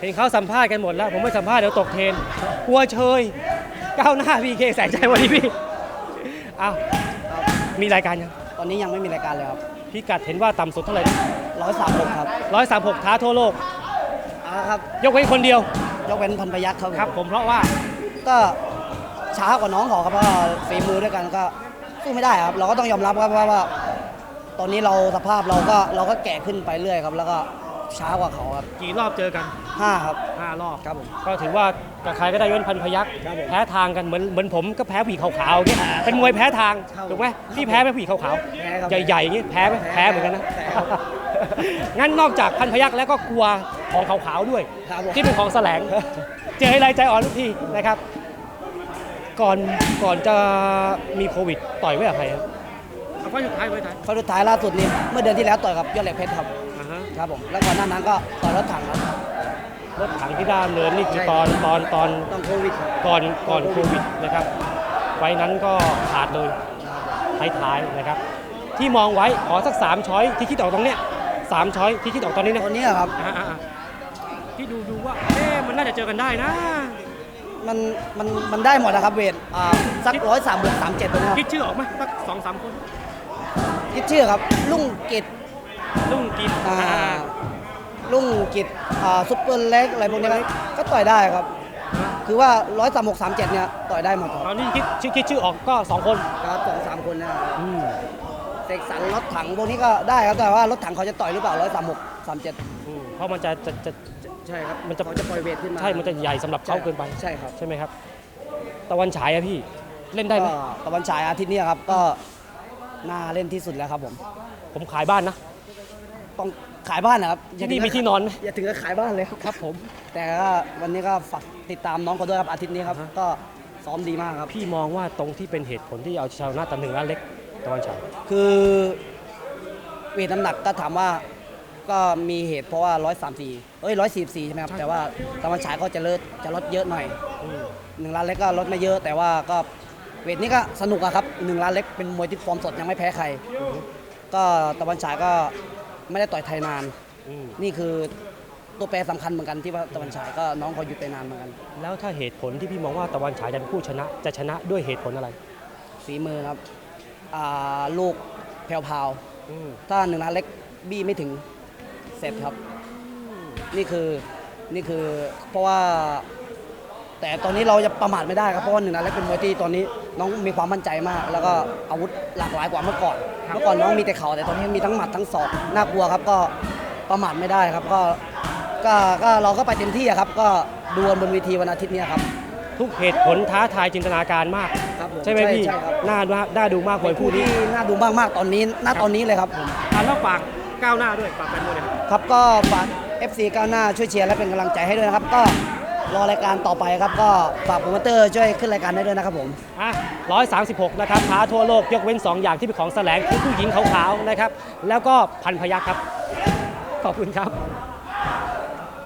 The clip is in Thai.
เห็นเขาสัมภาษณ์กันหมดแล้ว ผมไม่สัมภาษณ์เดี๋ยวตกเทรนกลัวเชยก้าวหน้าพีเคแสนใจวันนี้พี่อ้าวมีรายการยังตอนนี้ยังไม่มีรายการเลยครับพี่กัดเห็นว่าต่ำสุดเท่าไหร่ร้อยสามหกครับร้อยสามหกท้าทั่วโลกอ่าครับยกเว้นคนเดียวยกเว้นพันพยักครับครับ ผมเพราะว่าก็ช้ากว่าน้องเขาครับเพราะว่าฝีมือด้วยกันก็สู้ไม่ได้ครับ เราก็ต้องยอมรับครับว่าว่า ตอนนี้เราสภาพเราก็เราก็แก่ขึ้นไปเรื่อยครับ แล้วก็ ช้ากว่าเขาครับกี่รอบเจอกัน ห้าครับห้ารอบ ครับผม ก็ถือว่ากับใครก็ได้ยกเว้นพันพยักครับผมแพ้ทางกันเหมือนเหมือนผมก็แพ้ผีขาวๆอย่างเงี้ยเป็นมวยแพ้ทางครับถูกไหมพี่แพ้ไหมผีขาวแพ้ครับๆใหญ่ๆอย่างงี้แพ้ไหมแพ้แพ้เหมือนกันนะ แพ้ครับ งั้นนอกจากพันพยักแล้วก็กลัวของขาวๆด้วย ครับผม ที่เป็นของแสลง เจออะไรใจอ่อนทุกทีนะครับ ก่อนก่อนจะมีโควิดต่อยไว้กับใครครับ เอาไว้สุดท้ายไว้ท้ายเขาสุดท้ายล่าสุดนี่เมื่อเดือนที่แล้วต่อยกับยอดเหล็กเพชรครับอ่าฮะครับผมแล้วก่อนหน้านั้นก็ต่อยรถถังครับรถถังที่ด้านเนินนี่คือใช่ตอนตอนตอนต้องโควิดครับก่อนก่อนโควิดนะครับ ไฟล์นั้นก็ขาดเลยท้ายๆนะครับ ที่มองไว้ขอสักสามช้อยที่คิดออกตรงเนี้ยสามช้อยที่คิดออกตอนนี้นะตอนนี้ครับ อ่าๆๆที่ดูดูว่าเอ๊ะมันน่าจะเจอกันได้นะ มันมันมันได้หมดนะครับเวทอ่าสักร้อยสามบวกสามเจ็ดตัวนะครับคิดชื่อออกไหมสักสองสามคน คิดชื่อครับลุงกิจลุงกินอ่าลุงกิจอ่าซุปเปอร์เล็กอะไรพวกนี้ครับก็ต่อยได้ครับ คือว่าร้อยสามหกสามเจ็ดเนี่ยต่อยได้หมดครับตอนนี้คิดชื่อคิดชื่อออกก็สองคนครับสองสามคนนะครับอืมเสกสรรรถถังพวกนี้ก็ได้ครับแต่ว่ารถถังเขาจะต่อยหรือเปล่าร้อยสามหกสามเจ็ดอืมเพราะมันจะจะจะ ใช่ครับมันจะ เขาจะปล่อยเวทขึ้นมาใช่ มันจะใหญ่สำหรับเขาเกินไป ใช่ครับ ใช่ไหมครับ ตะวันฉายอะพี่ เล่นได้ไหม ก็ตะวันฉายอาทิตย์เนี้ครับก็ น่าเล่นที่สุดแล้วครับผม ผมขายบ้านนะ ต้องขายบ้านนะครับที่นี่มีที่นอนไหม อย่าถึงกับขายบ้านเลยครับครับผม แต่ก็วันนี้ก็ฝากติดตามน้องเขาด้วยครับอาทิตย์นี้ครับ อ่าฮะ ก็ซ้อมดีมากครับ พี่มองว่าตรงที่เป็นเหตุผลที่เอาชาวนาตะหนึ่งล้านเล็กตะวันฉายคือเวทน้ำหนักก็ถามว่าก็มีเหตุเพราะว่า 134เอ้ย 144 ใช่ไหมครับ แต่ว่าตะวันฉายก็จะลดจะลดเยอะหน่อยอืมหนึ่งล้านเล็กก็ลดไม่เยอะ แต่ว่าก็ เวทนี้ก็สนุกอะครับหนึ่งล้านเล็กเป็นมวยที่ฟอร์มสดยังไม่แพ้ใคร ก็ตะวันฉายก็ไม่ได้ต่อยไทยนาน อืมนี่คือตัวแปรสำคัญเหมือนกันที่ว่าตะวันฉายก็น้องเขาหยุดไปนานเหมือนกันแล้วถ้าเหตุผลที่พี่มองว่าตะวันฉายจะเป็นผู้ชนะ จะชนะด้วยเหตุผลอะไรฝีมือครับอ่าลูกแพรวอืมๆถ้าหนึ่งล้านเล็กบี้ไม่ถึงเสร็จครับ นี่คือนี่คือเพราะว่า แต่ตอนนี้เราจะประมาทไม่ได้ครับเพราะว่าหนึ่งนัดแรกเป็นมวยที่ตอนนี้น้องมีความมั่นใจมาก แล้วก็อาวุธหลากหลายกว่าเมื่อก่อน เมื่อก่อนน้องมีแต่เข่าแต่ตอนนี้มีทั้งหมัดทั้งศอกน่ากลัวครับก็ประมาทไม่ได้ครับก็ก็ก็เราก็ไปเต็มที่อะครับ ก็ดูกันบนเวทีวันอาทิตย์เนี้ครับทุกเหตุผลท้าทายจินตนาการมาก ครับผมใช่ไหมพี่ใช่ครับน่าดูน่าดูมากมวยคู่คู่นี้ ที่น่าดูมากๆตอนนี้ณตอนนี้เลยครับผม อะแล้วฝากก้าวหน้าด้วยฝากแฟนมวยหน่อยครับ ครับก็ฝาก FC ก้าวหน้าช่วยเชียร์และเป็นกำลังใจให้ด้วยนะครับ ก็ รอรายการต่อไปครับก็ฝากโปรโมเตอร์ช่วยขึ้นรายการได้ด้วยนะครับผม อะ136 นะครับท้าทั่วโลกยกเว้น 2 อย่างที่เป็นของแสลงคือผู้หญิงขาวๆนะครับ แล้วก็พันพยักครับ ขอบคุณครับ